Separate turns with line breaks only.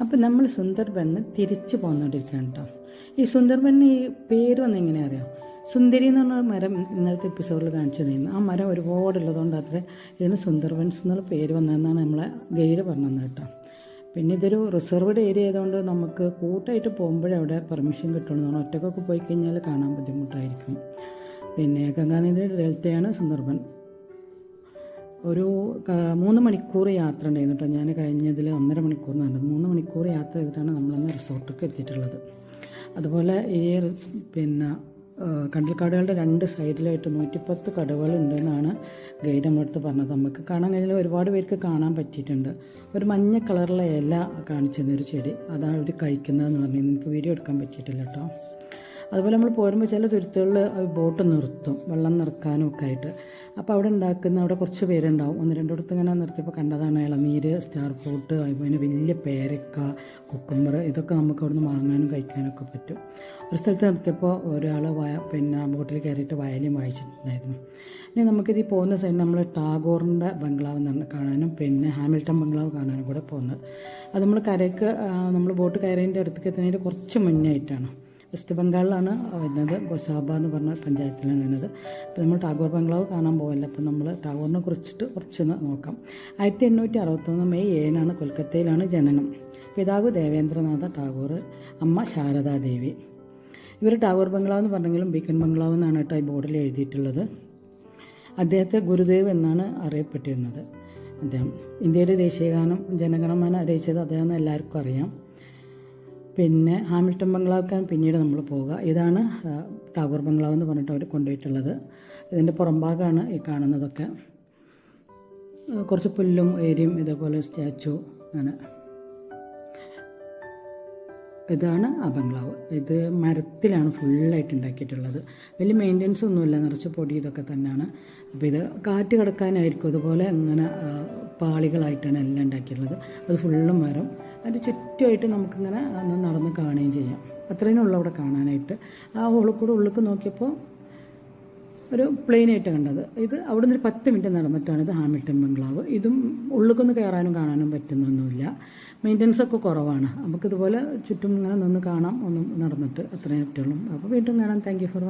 അപ്പം നമ്മൾ സുന്ദർബന്ന് തിരിച്ചു പോന്നുകൊണ്ടിരിക്കുകയാണ് കേട്ടോ ഈ സുന്ദർബന് ഈ പേര് വന്ന് എങ്ങനെ അറിയാം? സുന്ദരി എന്ന് പറഞ്ഞ മരം ഇന്നലത്തെ എപ്പിസോഡിൽ കാണിച്ചിരുന്നു ആ മരം ഒരുപാടുള്ളതുകൊണ്ട് അത്ര ഇതിന് സുന്ദർബൻസ് എന്നുള്ള പേര് വന്നതെന്നാണ് നമ്മളെ ഗൈഡ് പറഞ്ഞത് കേട്ടോ. പിന്നെ ഇതൊരു റിസർവ്ഡ് ഏരിയ ആയതുകൊണ്ട് നമുക്ക് കൂട്ടായിട്ട് പോകുമ്പോഴേ അവിടെ പെർമിഷൻ കിട്ടുള്ളൂ. എന്ന് ഒറ്റക്കൊക്കെ പോയി കഴിഞ്ഞാൽ കാണാൻ ബുദ്ധിമുട്ടായിരിക്കും. പിന്നെ ഗംഗാനദിയുടെ ഡെൽറ്റയാണ് സുന്ദർബൻ. ഒരു മൂന്ന് മണിക്കൂർ യാത്ര ഉണ്ടായിരുന്നു കേട്ടോ. ഞാൻ കഴിഞ്ഞതിൽ ഒന്നര മണിക്കൂർ നടന്നത് മൂന്ന് മണിക്കൂർ യാത്ര ചെയ്തിട്ടാണ് നമ്മളന്ന് റിസോർട്ടിലേക്ക് എത്തിയിട്ടുള്ളത്. അതുപോലെ ഈ പിന്നെ കണ്ടൽക്കാടുകളുടെ രണ്ട് സൈഡിലായിട്ട് നൂറ്റിപ്പത്ത് കടകളുണ്ടെന്നാണ് ഗൈഡ് നമ്മളടുത്ത് പറഞ്ഞത്. നമുക്ക് കാണാൻ കഴിഞ്ഞാൽ ഒരുപാട് പേർക്ക് കാണാൻ പറ്റിയിട്ടുണ്ട്. ഒരു മഞ്ഞ കളറിലെ ഇല കാണിച്ചു ഒരു ചെടി. അതാണ് അവർ കഴിക്കുന്നതെന്ന് പറഞ്ഞു എനിക്ക് വീഡിയോ എടുക്കാൻ പറ്റിയിട്ടില്ല കേട്ടോ. അതുപോലെ നമ്മൾ പോരുമ്പോൾ ചില തുരുത്തുകളിൽ ബോട്ട് നിർത്തും വെള്ളം നിറക്കാനും ഒക്കെ ആയിട്ട്. അപ്പോൾ അവിടെ ഉണ്ടാക്കുന്ന അവിടെ കുറച്ച് പേരുണ്ടാവും. ഒന്ന് രണ്ടിടത്ത് ഇങ്ങനെ നിർത്തിയപ്പോൾ കണ്ടതാണ് ഇളനീര് സ്റ്റാർ ഫ്രൂട്ട് അതുപോലെ വലിയ പേരക്ക കുക്കുമ്പർ ഇതൊക്കെ നമുക്ക് അവിടുന്ന് വാങ്ങാനും കഴിക്കാനൊക്കെ പറ്റും. ഒരു സ്ഥലത്ത് നിർത്തിയപ്പോൾ ഒരാൾ പിന്നെ ബോട്ടിൽ കയറിയിട്ട് വയലും വായിച്ചിട്ടുണ്ടായിരുന്നു. ഇനി നമുക്കിത് പോകുന്ന സൈഡ് നമ്മൾ ടാഗോറിന്റെ ബംഗ്ലാവ് കാണാനും പിന്നെ ഹാമിൽട്ടൺ ബംഗ്ലാവ് കാണാനും കൂടെ പോകുന്നത്. അത് നമ്മൾ കരയ്ക്ക് നമ്മൾ ബോട്ട് കയറിയതിന്റെ അടുത്തേക്ക് എത്തുന്നതിന്റെ കുറച്ച് മുന്നേ ആയിട്ടാണ്. വെസ്റ്റ് ബംഗാളിലാണ് വരുന്നത്. ഗോസാബ എന്ന് പറഞ്ഞ പഞ്ചായത്തിലാണ് വരുന്നത്. അപ്പോൾ നമ്മൾ ടാഗോർ ബംഗ്ലാവ് കാണാൻ പോകല്ല അപ്പോൾ നമ്മൾ ടാഗോറിനെ കുറിച്ചിട്ട് കുറച്ചൊന്ന് നോക്കാം. ആയിരത്തി എണ്ണൂറ്റി അറുപത്തൊന്ന് മെയ് ഏഴിനാണ് കൊൽക്കത്തയിലാണ് ജനനം. പിതാവ് ദേവേന്ദ്രനാഥ ടാഗോർ അമ്മ ശാരദാദേവി. ഇവർ ടാഗോർ ബംഗ്ലാവ് എന്ന് പറഞ്ഞെങ്കിലും ബീക്കൺ ബംഗ്ലാവ് എന്നാണ് കേട്ടോ ഈ ബോർഡിൽ എഴുതിയിട്ടുള്ളത്. അദ്ദേഹത്തെ ഗുരുദേവ് എന്നാണ് അറിയപ്പെട്ടിരുന്നത്. അദ്ദേഹം ഇന്ത്യയുടെ ദേശീയഗാനം ജനഗണമന രചിച്ചത് അദ്ദേഹം എല്ലാവർക്കും അറിയാം. പിന്നെ ഹാമിൽട്ടൺ ബംഗ്ലാവ്ക്കാൻ പിന്നീട് നമ്മൾ പോവുക. ഇതാണ് ടാഗോർ ബംഗ്ലാവ് എന്ന് പറഞ്ഞിട്ട് അവർ കൊണ്ടുപോയിട്ടുള്ളത്. ഇതിന്റെ പുറംഭാഗമാണ് ഈ കാണുന്നതൊക്കെ. കുറച്ച് പുല്ലും ഏരിയും ഇതേപോലെ സ്റ്റാച്ചു അങ്ങനെ. ഇതാണ് ആ ബംഗ്ലാവ്. ഇത് മരത്തിലാണ് ഫുള്ളായിട്ട് ഉണ്ടാക്കിയിട്ടുള്ളത്. വലിയ മെയിന്റെനൻസ് ഒന്നുമില്ല നിറച്ച് പൊടി ഇതൊക്കെ തന്നെയാണ്. അപ്പോൾ ഇത് കാറ്റ് കിടക്കാനായിരിക്കും. അതുപോലെ ഇങ്ങനെ ആ, പാളികളായിട്ടാണ് എല്ലാം ഉണ്ടാക്കിയിട്ടുള്ളത്. അത് ഫുള്ളും മരം. അതിന്റെ ചുറ്റുമായിട്ട് നമുക്കിങ്ങനെ നടന്ന് കാണുകയും ചെയ്യാം. അത്രയും ഉള്ളു അവിടെ കാണാനായിട്ട്. ആ ഹോളിൽ കൂടെ ഉള്ളിലേക്ക് നോക്കിയപ്പോൾ ഒരു പ്ലെയിനായിട്ട് കണ്ടത്. ഇത് അവിടെ നിന്ന് ഒരു പത്ത് മിനിറ്റ് നടന്നിട്ടാണ് ഇത് ഹാമിൽട്ടൺ ബംഗ്ലാവ്. ഇതും ഉള്ളിലേക്കൊന്ന് കയറാനും കാണാനും പറ്റുന്നൊന്നുമില്ല. മെയിന്റനൻസ് ഒക്കെ കുറവാണ്. നമുക്കിതുപോലെ ചുറ്റും ഇങ്ങനെ നിന്ന് കാണാം. ഒന്നും നടന്നിട്ട് അത്രയും പറ്റുള്ളൂ. അപ്പോൾ വീണ്ടും കാണാം. Thank for watching